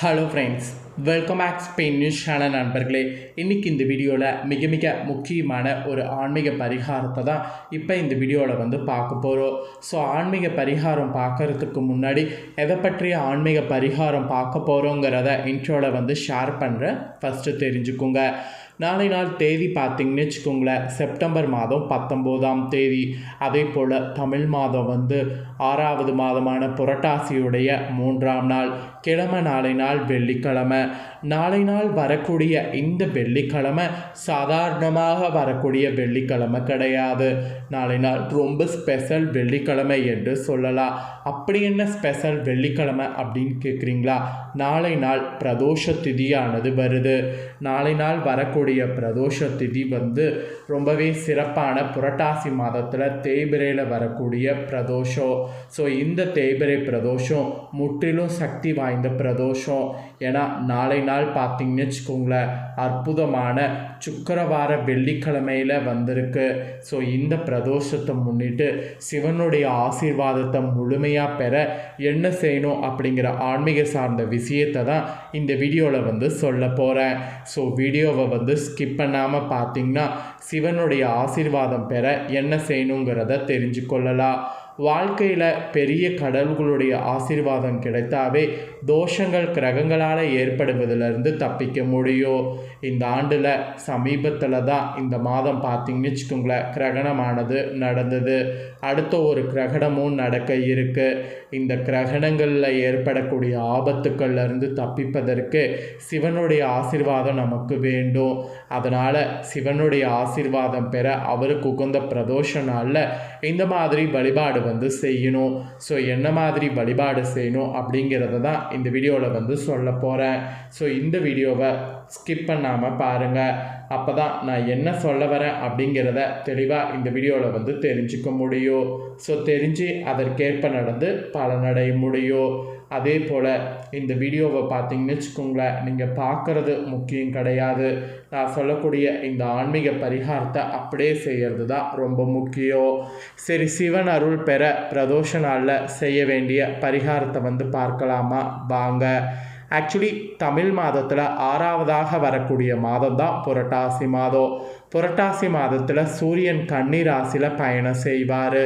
Hello friends welcome back Spain news channel நண்பர்களே. இன்றைக்கி இந்த வீடியோவில் மிக மிக முக்கியமான ஒரு ஆன்மீக பரிகாரத்தை தான் இப்போ இந்த வீடியோவில் வந்து பார்க்க போகிறோம் ஸோ ஆன்மீக பரிகாரம் பார்க்கறதுக்கு முன்னாடி எதை பற்றிய ஆன்மீக பரிகாரம் பார்க்க போகிறோங்கிறத இன்ட்ரோவில் வந்து ஷேர் பண்ணுறேன் ஃபஸ்ட்டு தெரிஞ்சுக்குங்க. நாளை நாள் தேதி பார்த்திங்கன்னு வச்சுக்கோங்களேன். செப்டம்பர் மாதம் பத்தொம்போதாம் தேதி. அதே போல் தமிழ் மாதம் வந்து ஆறாவது மாதமான புரட்டாசியுடைய மூன்றாம் நாள். கிழமை நாளை நாள் வெள்ளிக்கிழமை. நாளை நாள் வரக்கூடிய இந்த வெள்ளிக்கிழமை சாதாரணமாக வரக்கூடிய வெள்ளிக்கிழமை கிடையாது. நாளை நாள் ரொம்ப ஸ்பெஷல் வெள்ளிக்கிழமை என்று சொல்லலாம். அப்படி என்ன ஸ்பெஷல் வெள்ளிக்கிழமை அப்படின்னு கேட்குறீங்களா நாளை நாள் பிரதோஷ திதியானது வருது. நாளை நாள் வரக்கூடிய பிரதோஷ திதி வந்து ரொம்பவே சிறப்பான புரட்டாசி மாதத்தில் தேய்பிரையில் வரக்கூடிய பிரதோஷம். ஸோ இந்த தேய்பிரை பிரதோஷம் முற்றிலும் சக்தி வாய்ந்த பிரதோஷம். ஏன்னா நாளை நாள் பார்த்தீங்கன்னு வச்சுக்கோங்களேன் அற்புதமான சுக்கரவார வெள்ளிக்கிழமையில் வந்திருக்கு. ஸோ இந்த பிரதோஷத்தை முன்னிட்டு சிவனுடைய ஆசீர்வாதத்தை முழுமையாக பெற என்ன செய்யணும் அப்படிங்கிற ஆன்மீக சார்ந்த விஷயம் விஷயத்தை தான் இந்த வீடியோவில் வந்து சொல்ல போகிறேன் ஸோ வீடியோவை வந்து ஸ்கிப் பண்ணாமல் பார்த்தீங்கன்னா சிவனுடைய ஆசீர்வாதம் பெற என்ன செய்யணுங்கிறத தெரிஞ்சு கொள்ளலாம். வாழ்க்கையில் பெரிய கடவுள்களுடைய ஆசீர்வாதம் கிடைத்தாவே தோஷங்கள் கிரகங்களால் ஏற்படுவதிலிருந்து தப்பிக்க முடியும். இந்த ஆண்டில் சமீபத்தில் தான் இந்த மாதம் பார்த்திங்கன்னு வச்சுக்கோங்களேன் கிரகணமானது நடந்தது. அடுத்த ஒரு கிரகணமும் நடக்க இருக்குது இந்த கிரகணங்களில் ஏற்படக்கூடிய ஆபத்துக்கள்லேருந்து தப்பிப்பதற்கு சிவனுடைய ஆசிர்வாதம் நமக்கு வேண்டும். அதனால் சிவனுடைய ஆசிர்வாதம் பெற அவருக்கு உகந்த பிரதோஷ நாளில் இந்த மாதிரி வழிபாடு வந்து செய்யணும். ஸோ என்ன மாதிரி வழிபாடு செய்யணும் அப்படிங்கிறத தான் இந்த வீடியோவில் வந்து சொல்ல போகிறேன் ஸோ இந்த வீடியோவை ஸ்கிப் பண்ணாமல் பாருங்கள் அப்போ தான் நான் என்ன சொல்ல வரேன் அப்படிங்கிறத தெளிவாக இந்த வீடியோவில் வந்து தெரிஞ்சுக்க முடியும். ஸோ தெரிஞ்சு அதற்கேற்ப நடந்து பலனடைய முடியும். அதே போல் இந்த வீடியோவை பார்த்தீங்கன்னு வச்சுக்கோங்களேன் நீங்கள் பார்க்குறது முக்கியம் கிடையாது. நான் சொல்லக்கூடிய இந்த ஆன்மீக பரிகாரத்தை அப்படியே செய்கிறது தான் ரொம்ப முக்கியம். சரி சிவன் அருள் பெற பிரதோஷ நாளில் செய்ய வேண்டிய பரிகாரத்தை வந்து பார்க்கலாமா? வாங்க. ஆக்சுவலி தமிழ் மாதத்தில் ஆறாவதாக வரக்கூடிய மாதம் தான் புரட்டாசி மாதம். புரட்டாசி மாதத்தில் சூரியன் கன்னி ராசியில் பயணம் செய்வார்.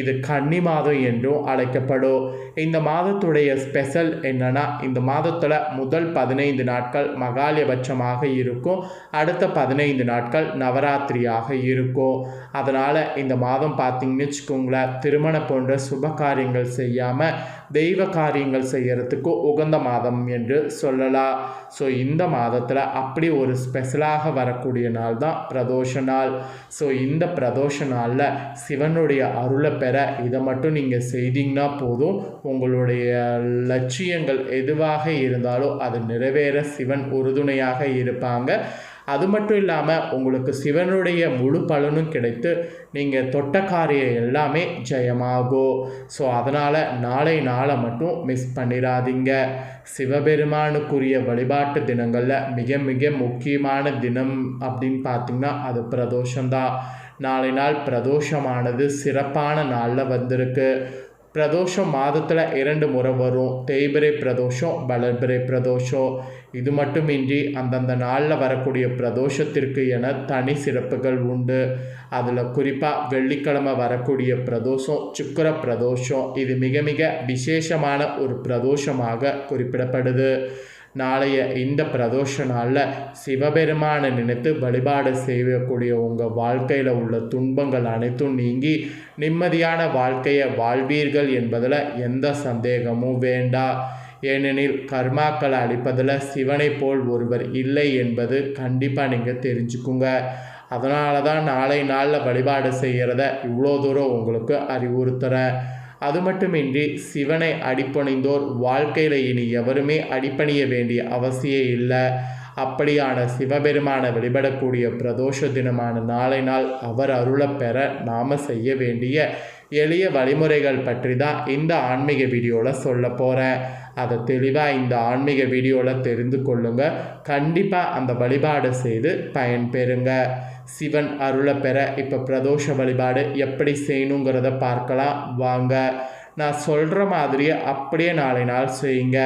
இது கன்னி மாதம் என்றும் அழைக்கப்படும். இந்த மாதத்துடைய ஸ்பெஷல் என்னன்னா இந்த மாதத்தில் முதல் பதினைந்து நாட்கள் மகாலியபட்சமாக இருக்கும். அடுத்த பதினைந்து நாட்கள் நவராத்திரியாக இருக்கும். அதனால் இந்த மாதம் பார்த்தீங்கன்னு வச்சுக்கோங்களேன் திருமணம் போன்ற சுப காரியங்கள் செய்யாமல் தெய்வ காரியங்கள் செய்யறதுக்கு உகந்த மாதம் என்று சொல்லலாம். ஸோ இந்த மாதத்தில் அப்படி ஒரு ஸ்பெஷலாக வரக்கூடிய நாள் தான் பிரதோஷ நாள். ஸோ இந்த பிரதோஷ நாளில் சிவனுடைய அருளை பெற இதை மட்டும் நீங்கள் செய்தீங்கன்னா போதும். உங்களுடைய லட்சியங்கள் எதுவாக இருந்தாலும் அது நிறைவேற சிவன் உறுதுணையாக இருப்பாங்க. அது மட்டும் இல்லாமல் உங்களுக்கு சிவனுடைய முழு பலனும் கிடைத்து நீங்கள் தொட்ட காரியம் எல்லாமே ஜெயமாகும் ஸோ அதனால் நாளை நாளை மட்டும் மிஸ் பண்ணிடாதீங்க சிவபெருமானுக்குரிய வழிபாட்டு தினங்களில் மிக மிக முக்கியமான தினம் அப்படின்னு பார்த்திங்கன்னா அது பிரதோஷம்தான். நாளை நாள் பிரதோஷமானது சிறப்பான நாளில் வந்திருக்கு. பிரதோஷம் மாதத்தில் இரண்டு முறை வரும். தேய்பிரை பிரதோஷம் வளர்பிறை பிரதோஷம். இது மட்டுமின்றி அந்தந்த நாளில் வரக்கூடிய பிரதோஷத்திற்கு என தனி சிறப்புகள் உண்டு. அதில் குறிப்பாக வெள்ளிக்கிழமை வரக்கூடிய பிரதோஷம் சுக்கர பிரதோஷம். இது மிக மிக விசேஷமான ஒரு பிரதோஷமாக குறிப்பிடப்படுது. நாளைய இந்த பிரதோஷ நாளில் சிவபெருமானை நினைத்து வழிபாடு செய்யக்கூடிய உங்கள் வாழ்க்கையில் உள்ள துன்பங்கள் அனைத்தும் நீங்கி நிம்மதியான வாழ்க்கையை வாழ்வீர்கள் என்பதில் எந்த சந்தேகமும் வேண்டாம் ஏனெனில் கர்மாக்களை அளிப்பதில் சிவனை போல் ஒருவர் இல்லை என்பது கண்டிப்பாக நீங்கள் தெரிஞ்சுக்குங்க. அதனால தான் நாளை நாளில் வழிபாடு செய்கிறத இவ்வளோ தூரம் உங்களுக்கு அறிவுறுத்துகிறேன் அது மட்டுமின்றி சிவனை அடிப்பணிந்தோர் வாழ்க்கையில் இனி எவருமே அடிப்பணிய வேண்டிய அவசியம் இல்லை. அப்படியான சிவபெருமானை வழிபடக்கூடிய பிரதோஷ தினமான நாளை நாள் அவர் அருளை பெற நாம் செய்ய வேண்டிய எளிய வழிமுறைகள் பற்றி தான் இந்த ஆன்மீக வீடியோவில் சொல்ல போகிறேன் அதை தெளிவாக இந்த ஆன்மீக வீடியோவில் தெரிந்து கொள்ளுங்க. கண்டிப்பாக அந்த வழிபாடு செய்து பயன்பெறுங்க. சிவன் அருளை பெற இப்போ பிரதோஷ வழிபாடு எப்படி செய்யணுங்கிறத பார்க்கலாம். வாங்க. நான் சொல்கிற மாதிரியே அப்படியே நாளை நாள் செய்யுங்க.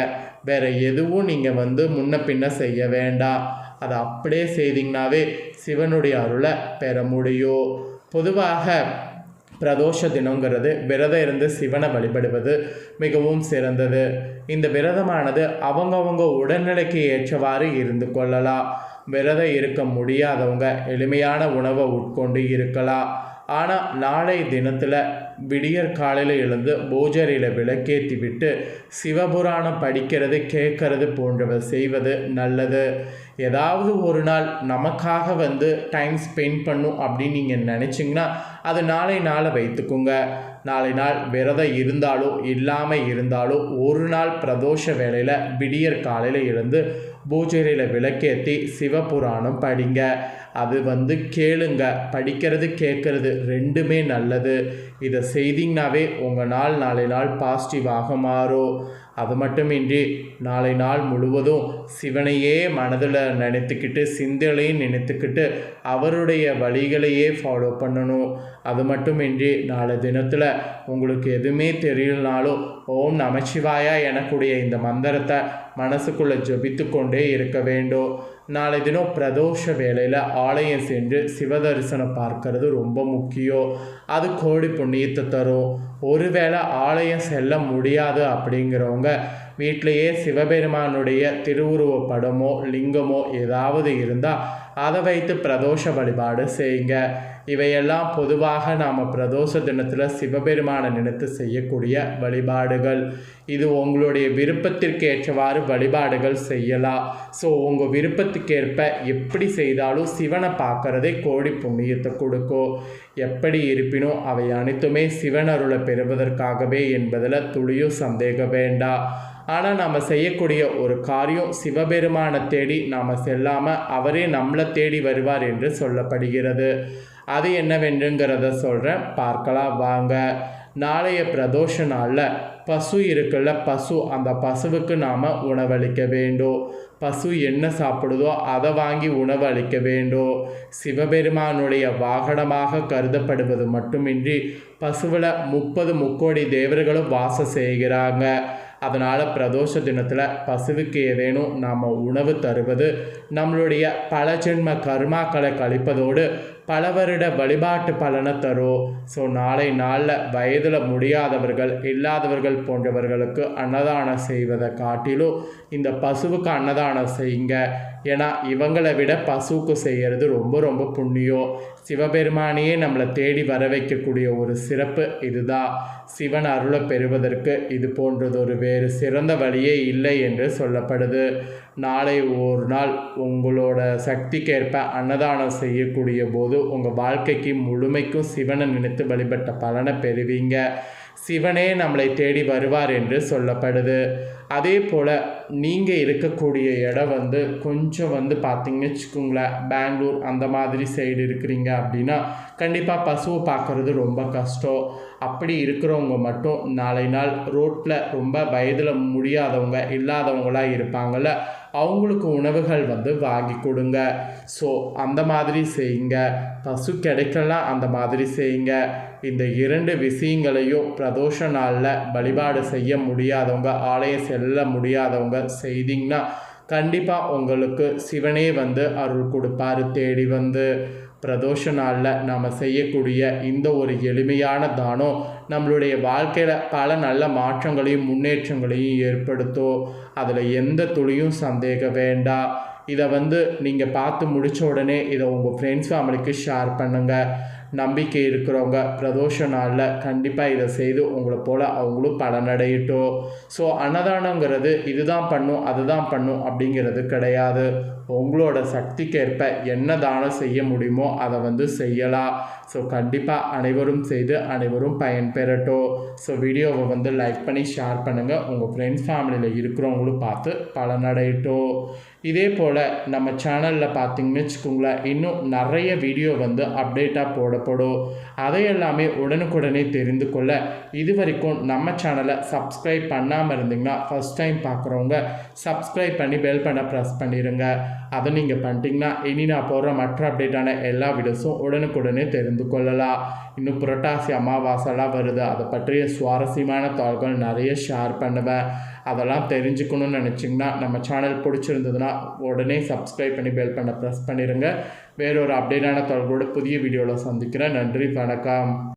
வேறு எதுவும் நீங்கள் வந்து முன்ன பின்ன செய்ய வேண்டாம். அதை அப்படியே செய்தீங்கனாவே சிவனுடைய அருளை பெற முடியும். பொதுவாக பிரதோஷ தினங்கிறது விரதம் இருந்து சிவனை வழிபடுவது மிகவும் சிறந்தது. இந்த விரதமானது அவங்கவுங்க உடல்நிலைக்கு ஏற்றவாறு இருந்து கொள்ளலாம். விரதம் இருக்க முடியாதவங்க எளிமையான உணவை உட்கொண்டு இருக்கலாம். ஆனால் நாளை தினத்தில் விடியற் காலையில் எழுந்து பூஜரையில் விளக்கேற்றி விட்டு சிவபுராணம் படிக்கிறது கேட்கறது போன்றவை செய்வது நல்லது. ஏதாவது ஒரு நாள் நமக்காக வந்து டைம் ஸ்பெண்ட் பண்ணும் அப்படின்னு நீங்கள் நினச்சிங்கன்னா அது நாளை நாளை வைத்துக்குங்க. நாளை நாள் விரதம் இருந்தாலோ இல்லாமல் இருந்தாலோ ஒரு நாள் பிரதோஷ வேலையில் விடியற் காலையில் இருந்து பூஜையில் விளக்கேற்றி சிவபுராணம் படிங்க. அது வந்து கேளுங்க. படிக்கிறது கேட்குறது ரெண்டுமே நல்லது. இதை செய்திங்கனாவே உங்கள் நாள் நாளை நாள் பாசிட்டிவாக மாறும். அது மட்டுமின்றி நாளை நாள் முழுவதும் சிவனையே மனதில் நினைத்துக்கிட்டு சிந்தனையும் நினைத்துக்கிட்டு அவருடைய வழிகளையே ஃபாலோ பண்ணணும். அது மட்டுமின்றி நாளை தினத்தில் உங்களுக்கு எதுவுமே தெரியலனாலும் ஓம் நமச்சிவாயா எனக்குடைய இந்த மந்திரத்தை மனசுக்குள்ளே ஜபித்து கொண்டே இருக்க வேண்டும். நாளை தினம் பிரதோஷ வேலையில் ஆலயம் சென்று சிவதரிசனம் பார்க்கறது ரொம்ப முக்கியம் அது கோடி புண்ணியத்தை தரும். ஒருவேளை ஆலயம் செல்ல முடியாது அப்படிங்கிறவங்க வீட்டிலையே சிவபெருமானுடைய திருவுருவ படமோ லிங்கமோ ஏதாவது இருந்தால் அதை வைத்து பிரதோஷ வழிபாடு செய்யுங்க. இவையெல்லாம் பொதுவாக நாம் பிரதோஷ தினத்தில் சிவபெருமானை நினைத்து செய்யக்கூடிய வழிபாடுகள். இது உங்களுடைய விருப்பத்திற்கு ஏற்றவாறு வழிபாடுகள் செய்யலாம். ஸோ உங்கள் விருப்பத்துக்கேற்ப எப்படி செய்தாலும் சிவனை பார்க்குறதே கோடி புண்ணியத்தை கொடுக்கும். எப்படி இருப்பினும் அவை அனைத்துமே சிவன் அருளை பெறுவதற்காகவே என்பதில் துளியும் சந்தேகம் வேண்டாம். ஆனால் நாம் செய்யக்கூடிய ஒரு காரியம் சிவபெருமானை தேடி நாம் செல்லாமல் அவரே நம்மளை தேடி வருவார் என்று சொல்லப்படுகிறது. அது என்னவென்றுங்கிறத சொல்கிறேன் பார்க்கலாம் வாங்க. நாளைய பிரதோஷ நாளில் பசு இருக்குல்ல பசு அந்த பசுவுக்கு நாம் உணவளிக்க வேண்டும். பசு என்ன சாப்பிடுதோ அதை வாங்கி உணவு அளிக்க வேண்டும். சிவபெருமானுடைய வாகனமாக கருதப்படுவது மட்டுமின்றி பசுவில் முப்பது முக்கோடி தேவர்களும் வாசம் செய்கிறாங்க. அதனால் பிரதோஷ தினத்தில் பசுவுக்கு ஏதேனும் நாம் உணவு தருவது நம்மளுடைய பல ஜென்ம கர்மாக்களை கழிப்பதோடு பல வருட வழிபாட்டு பலனை தரும். ஸோ நாளை நாளில் வயதில் முடியாதவர்கள் இல்லாதவர்கள் போன்றவர்களுக்கு அன்னதானம் செய்வதை காட்டிலும் இந்த பசுவுக்கு அன்னதானம் செய்யுங்க. ஏன்னா இவங்களை விட பசுவுக்கு செய்கிறது ரொம்ப ரொம்ப புண்ணியம். சிவபெருமானையே நம்மளை தேடி வர வைக்கக்கூடிய ஒரு சிறப்பு இதுதான் சிவன் அருளை பெறுவதற்கு இது போன்றதொரு வேறு சிறந்த வழியே இல்லை என்று சொல்லப்படுது. நாளை ஒரு நாள் உங்களோட சக்திக்கேற்ப அன்னதானம் செய்யக்கூடிய போது உங்கள் வாழ்க்கைக்கு முழுமைக்கும் சிவனை நினைத்து வழிபட்ட பலனை பெறுவீங்க. சிவனே நம்மளை தேடி வருவார் என்று சொல்லப்படுது. அதே போல் நீங்கள் இருக்கக்கூடிய இடம் வந்து கொஞ்சம் வந்து பார்த்தீங்கன்னு வச்சுக்கோங்களேன். பெங்களூர் அந்த மாதிரி சைடு இருக்கிறீங்க அப்படின்னா கண்டிப்பாக பசுவை பார்க்குறது ரொம்ப கஷ்டம். அப்படி இருக்கிறவங்க மட்டும் நாளை நாள் ரோட்டில் ரொம்ப வயதில் முடியாதவங்க இல்லாதவங்களாக இருப்பாங்கள்ல அவங்களுக்கு உணவுகள் வந்து வாங்கி கொடுங்க. ஸோ அந்த மாதிரி செய்யுங்க. பசு கிடைக்கலாம் அந்த மாதிரி செய்யுங்க. இந்த இரண்டு விஷயங்களையும் பிரதோஷ நாளில் வழிபாடு செய்ய முடியாதவங்க ஆலயம் செல்ல முடியாதவங்க செய்திங்கன்னா கண்டிப்பாக உங்களுக்கு சிவனே வந்து அருள் கொடுப்பாரு தேடி வந்து. பிரதோஷ நாளில் நாம் செய்யக்கூடிய இந்த ஒரு எளிமையான தானம் நம்மளுடைய வாழ்க்கையில் பல நல்ல மாற்றங்களையும் முன்னேற்றங்களையும் ஏற்படுத்தும். அதில் எந்த துளியும் சந்தேகம் வேண்டாம். இதை வந்து நீங்கள் பார்த்து முடித்த உடனே இதை உங்கள் ஃப்ரெண்ட்ஸ் ஃபேமிலிக்கு ஷேர் பண்ணுங்கள் நம்பிக்கை இருக்கிறவங்க பிரதோஷ நாளில் கண்டிப்பாக இதை செய்து உங்களை போல் அவங்களும் பலனடையட்டும். ஸோ அன்னதானங்கிறது இதுதான் பண்ணும் அதுதான் பண்ணும் அப்படிங்கிறது கிடையாது. உங்களோட சக்திக்கேற்ப என்ன தானம் செய்ய முடியுமோ அதை வந்து செய்யலாம். ஸோ கண்டிப்பாக அனைவரும் செய்து அனைவரும் பயன்பெறட்டும் ஸோ வீடியோவை வந்து லைக் பண்ணி ஷேர் பண்ணுங்கள் உங்கள் ஃப்ரெண்ட்ஸ் ஃபேமிலியில் இருக்கிறவங்களும் பார்த்து பலனடையட்டும். இதே போல் நம்ம சேனலில் பார்த்தீங்கன்னு வச்சுக்கோங்களேன் இன்னும் நிறைய வீடியோ வந்து அப்டேட்டாக போடப்படும் அதையெல்லாமே உடனுக்குடனே தெரிந்து கொள்ள இது வரைக்கும் நம்ம சேனலை சப்ஸ்கிரைப் பண்ணாமல் இருந்தீங்கன்னா ஃபஸ்ட் டைம் பார்க்குறவங்க சப்ஸ்கிரைப் பண்ணி பெல் பண்ண ப்ரெஸ் பண்ணிடுங்க அதை நீங்கள் பண்ணிட்டீங்கன்னா இனி நான் போடுற மற்ற அப்டேட்டான எல்லா வீடியோஸும் உடனுக்குடனே தெரிந்து கொள்ளலாம். இன்னும் புரட்டாசி அமாவாசைலாம் வருது. அதை பற்றிய சுவாரஸ்யமான தாள்கள் நிறைய ஷேர் பண்ணுவேன். அதெல்லாம் தெரிஞ்சுக்கணும்னு நினச்சிங்கன்னா நம்ம சேனல் பிடிச்சிருந்ததுன்னா உடனே சப்ஸ்கிரைப் பண்ணி பெல் பண்ண ப்ரெஸ் பண்ணிடுங்க வேறொரு அப்டேட்டான தொடர்போடு புதிய வீடியோவில் சந்திக்கிறேன். நன்றி வணக்கம்.